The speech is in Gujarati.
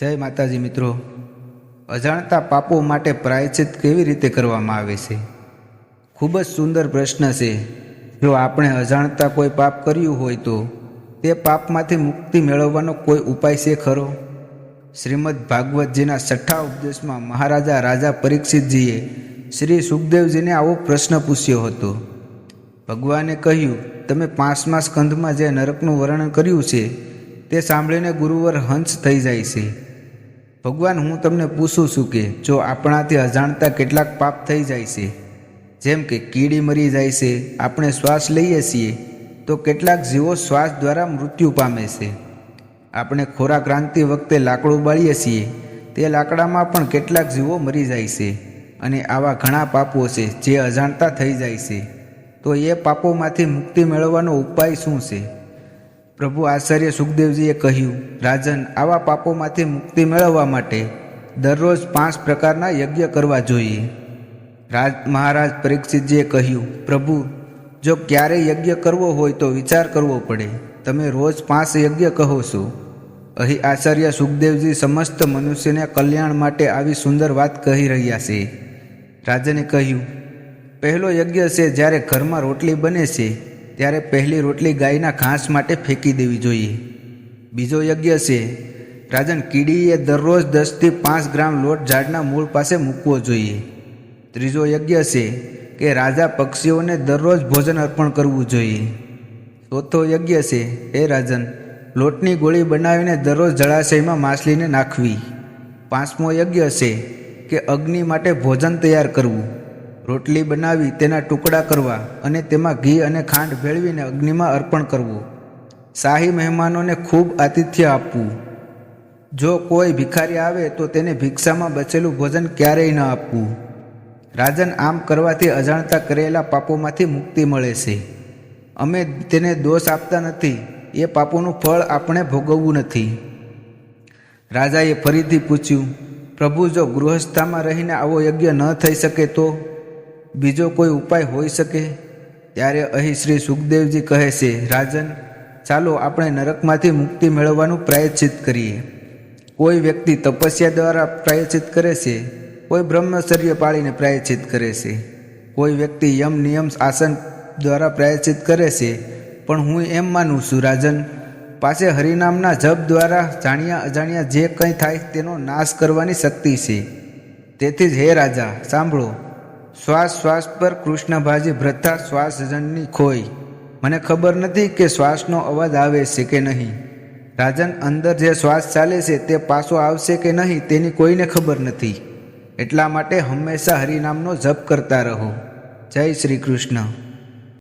જય માતાજી મિત્રો. અજાણતા પાપો માટે પ્રાયચિત કેવી રીતે કરવામાં આવે છે? ખૂબ જ સુંદર પ્રશ્ન છે. જો આપણે અજાણતા કોઈ પાપ કર્યું હોય તો તે પાપમાંથી મુક્તિ મેળવવાનો કોઈ ઉપાય છે ખરો? શ્રીમદ ભાગવતજીના છઠ્ઠા ઉપદેશમાં મહારાજા રાજા પરીક્ષિતજીએ શ્રી સુખદેવજીને આવો પ્રશ્ન પૂછ્યો હતો. ભગવાને કહ્યું, તમે પાંચમા સ્કંધમાં જે નરકનું વર્ણન કર્યું છે, તે સાંભળીને ગુરુવર હંસ થઈ જાય છે. ભગવાન, હું તમને પૂછું છું કે જો આપણાથી અજાણતા કેટલાક પાપ થઈ જાય છે, જેમ કે કીડી મરી જાય છે, આપણે શ્વાસ લઈએ છીએ, તો કેટલાક જીવો શ્વાસ દ્વારા મૃત્યુ પામે છે. આપણે ખોરાક રાંધતી વખતે લાકડું બાળીએ છીએ, તે લાકડામાં પણ કેટલાક જીવો મરી જાય છે અને આવા ઘણા પાપો છે જે અજાણતા થઈ જાય છે. તો એ પાપોમાંથી મુક્તિ મેળવવાનો ઉપાય શું છે? પ્રભુ આચાર્ય સુખદેવજીએ કહ્યું, રાજન, આવા પાપોમાંથી મુક્તિ મેળવવા માટે દરરોજ પાંચ પ્રકારના યજ્ઞ કરવા જોઈએ. રાજ, મહારાજ પરીક્ષિતજીએ કહ્યું, પ્રભુ, જો ક્યારે યજ્ઞ કરવો હોય તો વિચાર કરવો પડે. તમે રોજ પાંચ યજ્ઞ કહો છો. અહીં આચાર્ય સુખદેવજી સમસ્ત મનુષ્યને કલ્યાણ માટે આવી સુંદર વાત કહી રહ્યા છે. રાજને કહ્યું, પહેલો યજ્ઞ છે જ્યારે ઘરમાં રોટલી બને છે. ત્યારે પહેલી રોટલી ગાયના ઘાસ માટે ફેંકી દેવી જોઈએ. બીજો યજ્ઞ છે, રાજન કીડીએ દરરોજ દસથી પાંચ ગ્રામ લોટ ઝાડના મૂળ પાસે મૂકવો જોઈએ. ત્રીજો યજ્ઞ છે કે રાજા પક્ષીઓને દરરોજ ભોજન અર્પણ કરવું જોઈએ. ચોથો યજ્ઞ છે, હે રાજન, લોટની ગોળી બનાવીને દરરોજ જળાશયમાં માછલીને નાખવી. પાંચમો યજ્ઞ છે કે અગ્નિ માટે ભોજન તૈયાર કરવું. રોટલી બનાવી તેના ટુકડા કરવા અને તેમાં ઘી અને ખાંડ ભેળવીને અગ્નિમાં અર્પણ કરવું. શાહી મહેમાનોને ખૂબ આતિથ્ય આપવું. જો કોઈ ભિખારી આવે તો તેને ભિક્ષામાં બચેલું ભોજન ક્યારેય ન આપવું. રાજન આમ કરવાથી અજાણતા કરેલા પાપોમાંથી મુક્તિ મળે છે. અમે તેને દોષ આપતા નથી. એ પાપોનું ફળ આપણે ભોગવવું નથી. રાજાએ ફરીથી પૂછ્યું, પ્રભુ, જો ગૃહસ્થામાં રહીને આવો યજ્ઞ ન થઈ શકે તો? બીજો કોઈ ઉપાય હોઈ શકે? ત્યારે અહીં શ્રી સુખદેવજી કહે છે, રાજન, ચાલો આપણે નરકમાંથી મુક્તિ મેળવવાનું પ્રાયશ્ચિત કરીએ. કોઈ વ્યક્તિ તપસ્યા દ્વારા પ્રાયશ્ચિત કરે છે, કોઈ બ્રહ્મચર્ય પાળીને પ્રાયશ્ચિત કરે છે. કોઈ વ્યક્તિ યમ નિયમ આસન દ્વારા પ્રાયશ્ચિત કરે છે, પણ હું એમ માનું છું, રાજન, પાસે હરિનામના જપ દ્વારા જાણ્યા અજાણ્યા જે કંઈ થાય તેનો નાશ કરવાની શક્તિ છે. તેથી જ હે રાજા, સાંભળો શ્વાસ શ્વાસ પર કૃષ્ણભાજી ભ્રથા શ્વાસજનની ખોઈ. મને ખબર નથી કે શ્વાસનો અવાજ આવે છે કે નહીં. રાજન અંદર જે શ્વાસ ચાલે છે તે પાછો આવશે કે નહીં તેની કોઈને ખબર નથી. એટલા માટે હંમેશા હરિનામનો જપ કરતા રહો. જય શ્રી કૃષ્ણ.